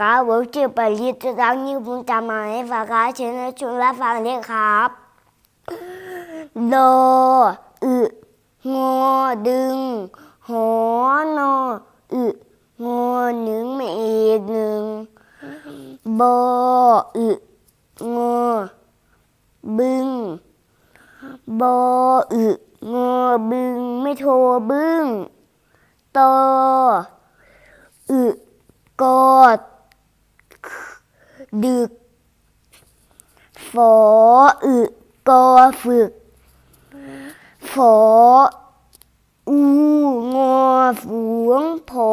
ครับผมชื่อปริศตังนิ้ผมจะมาให้ฟังครับเชิญชมรับฟังเลยครับโดอึงอดึง หอนออึงอหนึ่งไม่อีกหนึ่งบออึงอบึงบออึงอบึงไม่โทรบึ้งตอกอด ดึก ฝออึกอฝึก ฝออูงอฝูงผอ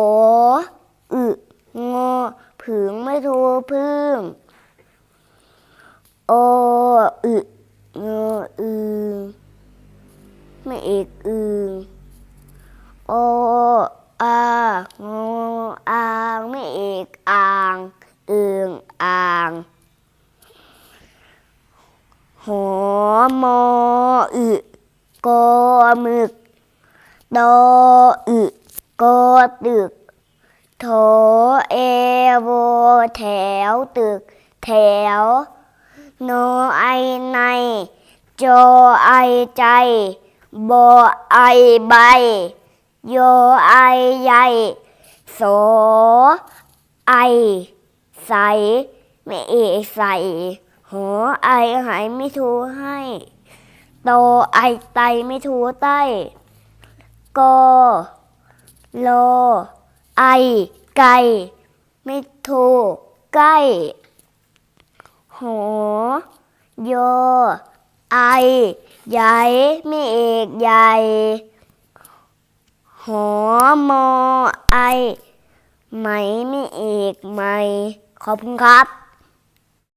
อึงอผึงไม่โทรพึ่งออึงออึไม่เอกอึงออางออางไม่เอกอางอึงอ่าง หอ มออึกอหมึกดออึกอตึกโถเอโวแถวตึก แถว โนไอในจอไอใจบอไอใบโยไอใหญ่โสไอ ใสไม่เอใส หอไอหายไม่ทูให้โตไอไตไม่ทูใต้กอโล ไอ ไก่ไม่ทูใกล้หโย ไอ ใหญ่ไม่เอกใหญ่หอมอไอ ไหมไม่เอกไหมขอบคุณครับ